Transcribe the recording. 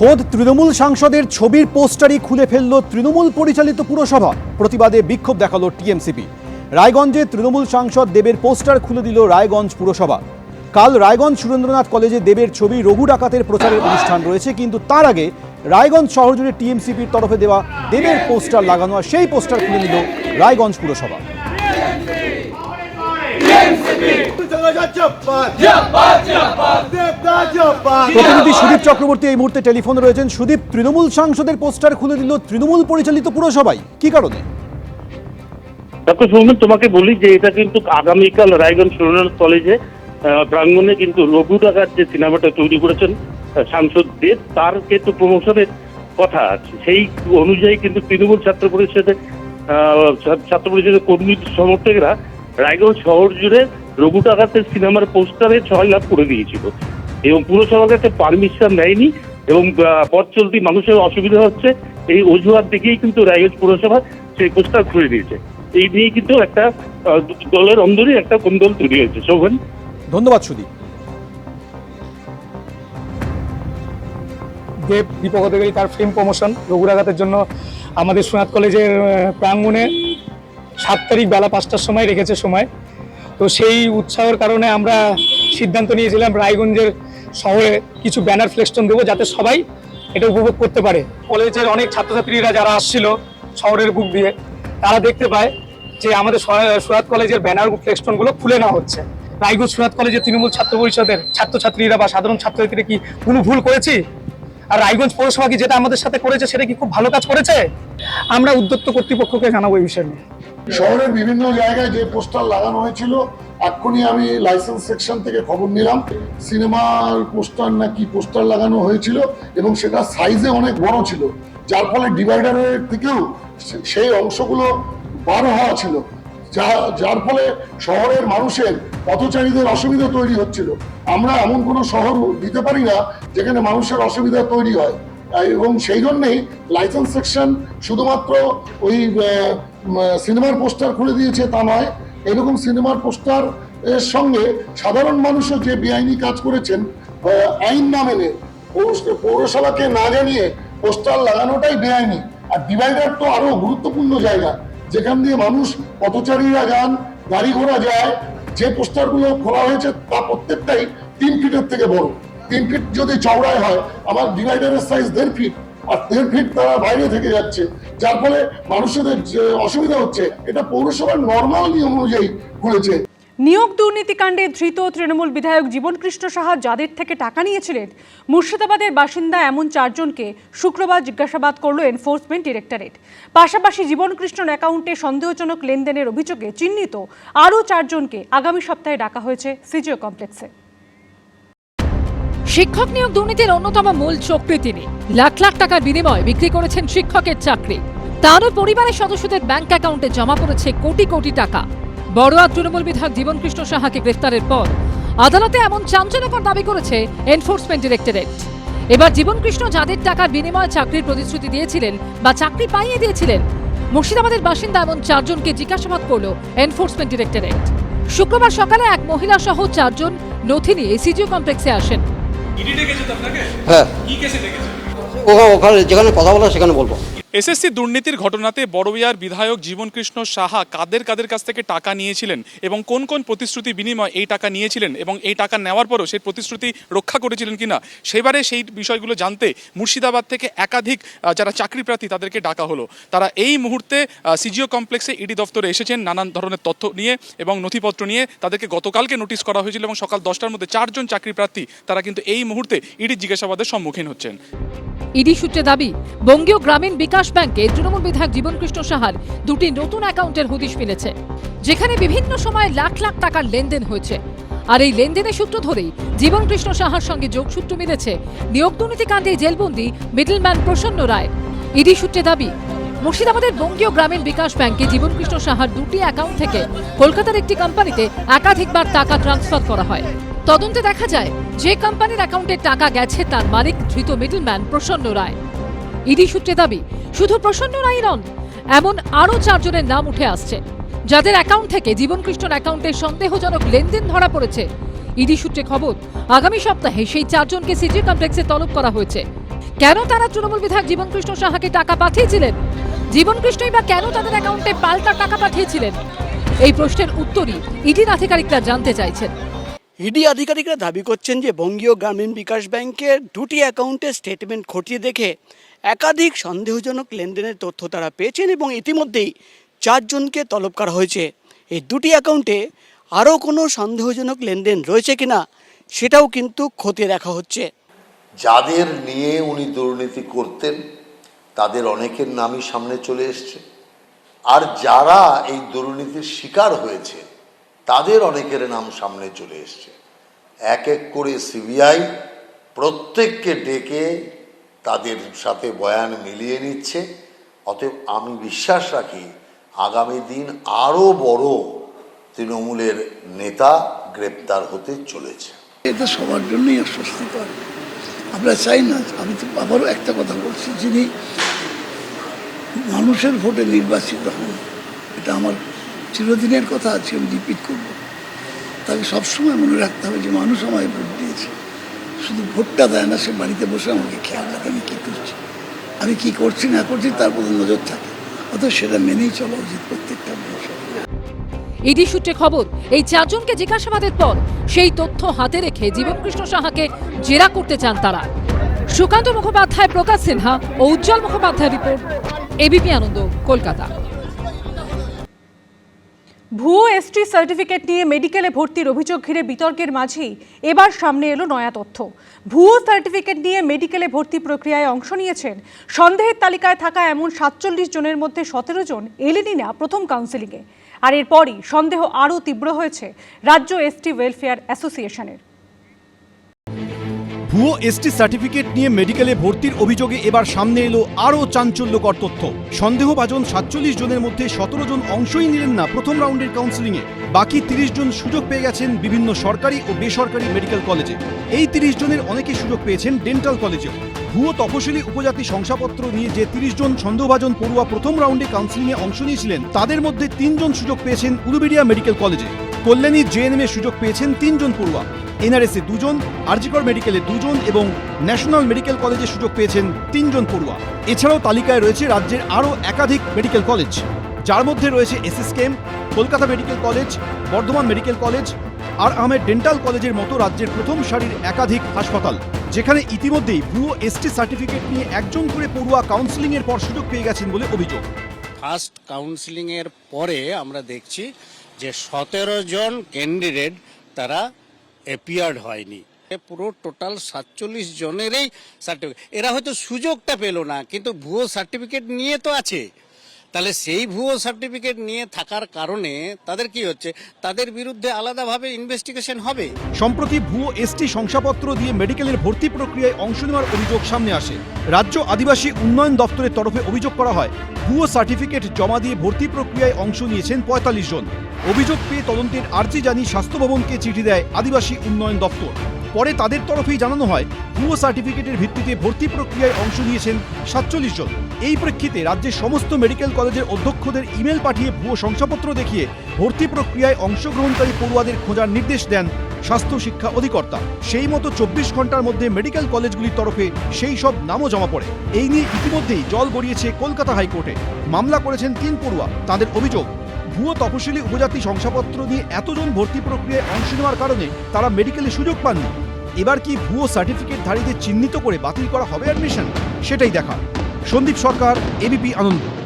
খোদ তৃণমূল সাংসদের ছবির পোস্টারই খুলে ফেলল তৃণমূল পরিচালিত পুরসভা। প্রতিবাদে বিক্ষোভ দেখাল টিএমসিপি। রায়গঞ্জে তৃণমূল সাংসদ দেবের পোস্টার খুলে দিল রায়গঞ্জ পুরসভা। কাল রায়গঞ্জ সুরেন্দ্রনাথ কলেজে দেবের ছবি রঘু ডাকাতের প্রচারের অনুষ্ঠান রয়েছে, কিন্তু তার আগে রায়গঞ্জ শহর জুড়ে টিএমসিপির তরফে দেওয়া দেবের পোস্টার লাগানো আর সেই পোস্টার খুলে নিল রায়গঞ্জ পুরসভা। প্রতিনিধি সুদীপ চক্রবর্তী এই মুহূর্তে টেলিফোনে রয়েছেন। সুদীপ তৃণমূল সাংসদের পোস্টার খুলে দিল তৃণমূল পরিচালিত পুরসভায়। কি কারণে? সৌমিক তোমাকে বলি যে এটা কিন্তু আগামীকাল রায়গঞ্জ সুরেন্দ্রনাথ কলেজে প্রাঙ্গণে কিন্তু রঘু ডাকার যে সিনেমাটা তৈরি করেছেন সাংসদ দেব তার কিন্তু প্রমোশনের কথা আছে। সেই অনুযায়ী কিন্তু তৃণমূল ছাত্র পরিষদের আহ, ছাত্র পরিষদের কর্মী সমর্থকরা রায়গঞ্জ শহর জুড়ে রঘু ডাকাতের সিনেমার পোস্টারে ছয় লাখ করে দিয়েছিল। এবং পুরসভার কাছে পারমিশন নেয়নি এবং পথ চলতি মানুষের অসুবিধা হচ্ছে। এই অজুহাত দেখেই কিন্তু রায়গঞ্জ পুরসভা সেই পোস্টার খুলে দিয়েছে। এই নিয়ে কিন্তু একটা দলের অন্দরই একটা কোন্দল তৈরি হয়েছে। শোভন? ধন্যবাদ সুদীপ। দেব দীপক অধিকারী তার ফিল্ম প্রমোশন রঘুরাঘাতের জন্য আমাদের সোনাত কলেজের প্রাঙ্গণে সাত তারিখ বেলা পাঁচটার সময় রেখেছে সময়। তো সেই উৎসাহের কারণে আমরা সিদ্ধান্ত নিয়েছিলাম, রায়গঞ্জের শহরে কিছু ব্যানার ফ্লেক্সটন দেবো যাতে সবাই এটা উপভোগ করতে পারে। কলেজের অনেক ছাত্রছাত্রীরা যারা আসছিল শহরের বুক দিয়ে, তারা দেখতে পায় যে আমাদের সুরাত কলেজের ব্যানার ফ্লেক্সটনগুলো খুলে নেওয়া হচ্ছে। রায়গঞ্জ সুরাত কলেজের তৃণমূল ছাত্র পরিষদের ছাত্রছাত্রীরা বা সাধারণ ছাত্রছাত্রীরা কি কোনো ভুল করেছি? আর রায়গঞ্জ পৌরসভা কি যেটা আমাদের সাথে করেছে, সেটা কি খুব ভালো কাজ করেছে? আমরা উদ্যোক্ত কর্তৃপক্ষকে জানাব এই বিষয় নিয়ে। শহরের বিভিন্ন জায়গায় যে পোস্টার লাগানো হয়েছিল, এক্ষুনি আমি লাইসেন্স সেকশন থেকে খবর নিলাম। সিনেমার পোস্টার নাকি পোস্টার লাগানো হয়েছিল এবং সেটা সাইজে অনেক বড় ছিল। যার ফলে ডিভাইডারের থেকেও সেই অংশগুলো বার হওয়া ছিল। যা, যার ফলে শহরের মানুষের পথচারীদের অসুবিধা তৈরি হচ্ছিল। আমরা এমন কোনো শহর দিতে পারি না যেখানে মানুষের অসুবিধা তৈরি হয়। এবং সেই জন্যেই লাইসেন্স সেকশন শুধুমাত্র ওই সিনেমার পোস্টার খুলে দিয়েছে তা নয়। এরকম সিনেমার পোস্টার, এর সঙ্গে সাধারণ মানুষও যে বেআইনি কাজ করেছেন আইন না মেনে পৌর- পৌরসভাকে না জানিয়ে পোস্টার লাগানোটাই বেআইনি। আর ডিভাইডার তো আরও গুরুত্বপূর্ণ জায়গা। যেখান দিয়ে মানুষ পথচারীরা যান, গাড়ি ঘোড়া যায়, যে পোস্টারগুলো খোলা হয়েছে তা প্রত্যেকটাই তিন ফিটের থেকে বড়। তিন ফিট যদি চওড়ায় হয়, আমার ডিভাইডারের সাইজ দেড় ফিট আর ফিট তারা বাইরে থেকে যাচ্ছে। যার ফলে মানুষের যে অসুবিধা হচ্ছে, এটা পৌরসভার নর্মাল নিয়ম অনুযায়ী খুলেছে নিয়োগ দুর্নীতিকাণ্ডে ধৃত তৃণমূল বিধায়ক জীবনকৃষ্ণ সাহা যাদের থেকে টাকা নিয়েছিলেন, মুর্শিদাবাদের বাসিন্দা এমন চারজনকে শুক্রবার জিজ্ঞাসাবাদ করল এনফোর্সমেন্ট ডিরেক্টরেট পাশাপাশি জীবনকৃষ্ণর অ্যাকাউন্টে সন্দেহজনক লেনদেনের অভিযোগে চিহ্নিত আরও চারজনকে আগামী সপ্তাহে ডাকা হয়েছে সিজিও কমপ্লেক্সে শিক্ষক নিয়োগ দুর্নীতির অন্যতম মূল চক্রী তিনি। লাখ লাখ টাকার বিনিময়ে বিক্রি করেছেন শিক্ষকের চাকরি। তারও পরিবারের সদস্যদের ব্যাংক অ্যাকাউন্টে জমা পড়েছে কোটি কোটি টাকা। বড়ুয়া তৃণমূল বিধায়ক জীবনকৃষ্ণ সাহাকে গ্রেফতারের পর আদালতে এমন চাঞ্চল্যকর দাবি করেছে এনফোর্সমেন্ট ডিরেক্টরেট। এবার জীবনকৃষ্ণ যাদের টাকার বিনিময়ে চাকরির প্রতিশ্রুতি দিয়েছিলেন বা চাকরি পাইয়ে দিয়েছিলেন, মুর্শিদাবাদের বাসিন্দা এমন চারজনকে জিজ্ঞাসাবাদ করল এনফোর্সমেন্ট ডিরেক্টরেট। শুক্রবার সকালে এক মহিলা সহ চারজন নথি নিয়ে সিজিও কমপ্লেক্সে আসেন। হ্যাঁ। ও ওখানে যেখানে কথা বলা সেখানে বলব। এসএসসি দুর্নীতির ঘটনাতে বড়বিয়ার বিধায়ক জীবনকৃষ্ণ সাহা কাদের কাদের কাছ থেকে টাকা নিয়েছিলেন এবং কোন কোন প্রতিশ্রুতি বিনিময় এই টাকা নিয়েছিলেন এবং এই টাকা নেওয়ার পরও সেই প্রতিশ্রুতি রক্ষা করেছিলেন কিনা, সেবারে সেই বিষয়গুলো জানতে মুর্শিদাবাদ থেকে একাধিক যারা চাকরি প্রার্থী তাদেরকে ডাকা হলো। তারা এই মুহূর্তে সিজিও কমপ্লেক্সে ইডি দপ্তরে এসেছেন নানান ধরনের তথ্য নিয়ে এবং নথিপত্র নিয়ে তাদেরকে গতকালকে নোটিশ করা হয়েছিল এবং সকাল দশটার মধ্যে চারজন চাকরি প্রার্থী তারা কিন্তু এই মুহূর্তে ইডি জিজ্ঞাসাবাদের সম্মুখীন হচ্ছেন। ইডি সূত্রে দাবি, বঙ্গীয় গ্রামীণ বিকাশ ব্যাংকে তৃণমূল বিধায়ক জীবনকৃষ্ণ সাহার দুটি নতুন অ্যাকাউন্টের হুদিশ মিলেছে, যেখানে বিভিন্ন সময় লাখ লাখ টাকার লেনদেন হয়েছে। আর এই লেনদেনের সূত্র ধরেই জীবনকৃষ্ণ সাহার সঙ্গে যোগসূত্র মিলেছে নিয়োগ দুর্নীতি কাণ্ডে জেলবন্দি মিডলম্যান প্রসন্ন রায়। ইডি সূত্রে দাবি, মুর্শিদাবাদের বঙ্গীয় গ্রামীণ বিকাশ ব্যাংকে জীবনকৃষ্ণ সাহার দুটি অ্যাকাউন্ট থেকে কলকাতার একটি কোম্পানিতে একাধিকবার টাকা ট্রান্সফার করা হয়। তদন্তে দেখা যায়, যে কোম্পানির অ্যাকাউন্টে টাকা গেছে তার মালিক ধৃত মিডলম্যান প্রসন্ন রায়। ইডি সূত্রে দাবি, শুধু প্রসন্ন রায় নন, এমন আরও চারজনের নাম উঠে আসছে। যাদের অ্যাকাউন্ট থেকে জীবনকৃষ্ণর অ্যাকাউন্টে সন্দেহজনক লেনদেন ধরা পড়েছে, ইডি সূত্রে খবর, আগামী সপ্তাহে সেই চারজনকে সিজি কমপ্লেক্সে তলব করা হয়েছে। কেন তারা তৃণমূল বিধায়ক জীবনকৃষ্ণ সাহাকে টাকা পাঠিয়েছিলেন? জীবনকৃষ্ণই বা কেন তাদের অ্যাকাউন্টে পাল্টা টাকা পাঠিয়েছিলেন? এই প্রশ্নের উত্তরই ইডির আধিকারিকরা জানতে চাইছেন। ইডি আধিকারিকরা দাবি করছেন যে বঙ্গীয় গ্রামীণ বিকাশ ব্যাংকের দুটি অ্যাকাউন্টের স্টেটমেন্ট খতিয়ে দেখে একাধিক সন্দেহজনক লেনদেনের তথ্য তারা পেয়েছেন এবং ইতিমধ্যেই চারজনকে তলব করা হয়েছে। এই দুটি অ্যাকাউন্টে আরও কোনো সন্দেহজনক লেনদেন রয়েছে কিনা সেটাও কিন্তু খতিয়ে দেখা হচ্ছে। যাদের নিয়ে উনি দুর্নীতি করতেন, তাদের অনেকের নামই সামনে চলে এসছে। আর যারা এই দুর্নীতির শিকার হয়েছে তাদের অনেকের নাম সামনে চলে এসছে। এক এক করে সিবিআই প্রত্যেককে ডেকে তাদের সাথে বয়ান মিলিয়ে নিচ্ছে। অতএব আমি বিশ্বাস রাখি, আগামী দিন আরও বড় তৃণমূলের নেতা গ্রেপ্তার হতে চলেছে। এটা সবার জন্যই অস্বস্তিকর। আমরা চাই না, আমি তো আবারও একটা কথা বলছি, যিনি মানুষের ভোটে নির্বাচিত হন, এটা আমার চিরদিনের কথা আছে আমি রিপিট করব। তাকে সবসময় মনে রাখতে হবে যে মানুষ আমায় ভোট দিয়েছে। শুধু ভোটটা দেয় না, সে বাড়িতে বসে আমাকে খেয়াল রাখে আমি কী করছি। আমি কী করছি, না করছি, তার প্রতি নজর থাকে। অথচ সেটা মেনেই চলা উচিত প্রত্যেকটা মানুষের। ইডি সূত্রে খবর, এই চারজনকে জিজ্ঞাসাবাদের পর সেই তথ্য হাতে রেখে জীবনকৃষ্ণ সাহাকে জেরা করতে চান তারা। সুকান্ত মুখোপাধ্যায়, প্রকাশ সিনহা ও উজ্জ্বল মুখোপাধ্যায় রিপোর্ট এবিপি আনন্দ, কলকাতা। ভুয়ো এসটি সার্টিফিকেট নিয়ে মেডিকেলে ভর্তির অভিযোগ ঘিরে বিতর্কের মাঝেই এবার সামনে এলো নয়া তথ্য। ভুয়ো সার্টিফিকেট নিয়ে মেডিকেলে ভর্তি প্রক্রিয়ায় অংশ নিয়েছেন। সন্দেহের তালিকায় থাকা এমন সাতচল্লিশ জনের মধ্যে সতেরো জন এলেনি না প্রথম কাউন্সেলিংয়ে আর এরপরই সন্দেহ আরও তীব্র হয়েছে রাজ্য এসটি ওয়েলফেয়ার অ্যাসোসিয়েশনের ভুয়ো এসটি সার্টিফিকেট নিয়ে মেডিকেলে ভর্তির অভিযোগে এবার সামনে এলো আরও চাঞ্চল্যকর তথ্য। সন্দেহভাজন সাতচল্লিশ জনের মধ্যে সতেরো জন অংশই নিলেন না প্রথম রাউন্ডের কাউন্সিলিংয়ে বাকি তিরিশ জন সুযোগ পেয়ে গেছেন বিভিন্ন সরকারি ও বেসরকারি মেডিকেল কলেজে এই তিরিশ জনের অনেকে সুযোগ পেয়েছেন ডেন্টাল কলেজেও ভুয়ো তপশিলি উপজাতি শংসাপত্র নিয়ে যে তিরিশ জন সন্দেহভাজন পড়ুয়া প্রথম রাউন্ডে কাউন্সিলিংয়ে অংশ নিয়েছিলেন, তাদের মধ্যে তিনজন সুযোগ পেয়েছেন উলুবেড়িয়া মেডিকেল কলেজে কল্যাণী জেএনএম সুযোগ পেয়েছেন তিনজন পড়ুয়া। এনআরএসে দুজন, আরজিকর মেডিকেলে দুজন এবং ন্যাশনাল মেডিকেল কলেজে সুযোগ পেয়েছেন তিনজন পড়ুয়া। এছাড়াও তালিকায় রয়েছে রাজ্যের আরও একাধিক মেডিকেল কলেজ। যার মধ্যে রয়েছে SSKM Kolkata medical college, Bardhaman medical college, R Ahmed dental কলেজের মতো রাজ্যের প্রথম সারির একাধিক হাসপাতাল। যেখানে ইতিমধ্যেই ভুয়ো এসটি সার্টিফিকেট নিয়ে একজন করে পড়ুয়া কাউন্সিলিংয়ের পর সুযোগ পেয়ে গেছেন বলে অভিযোগ। ফার্স্ট কাউন্সিলিংয়ের পরে আমরা দেখছি যে সতেরো জন ক্যান্ডিডেট তারা অ্যাপিয়ার্ড হয়নি। পুরো টোটাল সাতচল্লিশ জনেরই সার্টিফিকেট এরা হয়তো সুযোগটা পেল না, কিন্তু ভুয়ো সার্টিফিকেট নিয়ে তো আছে। তাহলে সেই ভুয়ো সার্টিফিকেট নিয়ে থাকার কারণে তাদের কি হচ্ছে? তাদের বিরুদ্ধে আলাদাভাবে ইনভেস্টিগেশন হবে? সম্প্রতি ভুয়ো এসটি শংসাপত্র দিয়ে মেডিকেলের ভর্তি প্রক্রিয়ায় অংশ নেওয়ার অভিযোগ সামনে আসে। রাজ্য আদিবাসী উন্নয়ন দপ্তরের তরফে অভিযোগ করা হয়, ভুয়ো সার্টিফিকেট জমা দিয়ে ভর্তি প্রক্রিয়ায় অংশ নিয়েছেন পঁয়তাল্লিশ জন। অভিযোগ পেয়ে তদন্তের আর্জি জানিয়ে স্বাস্থ্য ভবনকে চিঠি দেয় আদিবাসী উন্নয়ন দপ্তর। পরে তাদের তরফেই জানানো হয়, ভুয়ো সার্টিফিকেটের ভিত্তিতে ভর্তি প্রক্রিয়ায় অংশ নিয়েছেন সাতচল্লিশ জন। এই প্রেক্ষিতে রাজ্যের সমস্ত মেডিকেল কলেজের অধ্যক্ষদের ইমেল পাঠিয়ে ভুয়ো শংসাপত্র দেখিয়ে ভর্তি প্রক্রিয়ায় অংশগ্রহণকারী পড়ুয়াদের খোঁজার নির্দেশ দেন স্বাস্থ্য শিক্ষা অধিকর্তা। সেই মতো চব্বিশ ঘণ্টার মধ্যে মেডিকেল কলেজগুলির তরফে সেই সব নামও জমা পড়ে। এই নিয়ে ইতিমধ্যেই জল গড়িয়েছে কলকাতা হাইকোর্টে। মামলা করেছেন তিন পড়ুয়া। তাদের অভিযোগ ভুয়ো তপশিলি উপজাতি শংসাপত্র নিয়ে এতজন ভর্তি প্রক্রিয়ায় অংশ নেওয়ার কারণে তারা মেডিকেলে সুযোগ পাননি। এবার কি ভুয়ো সার্টিফিকেট সার্টিফিকেটধারীদের চিহ্নিত করে বাতিল করা হবে অ্যাডমিশন? সেটাই দেখা সন্দীপ সরকার, এবিপি আনন্দ।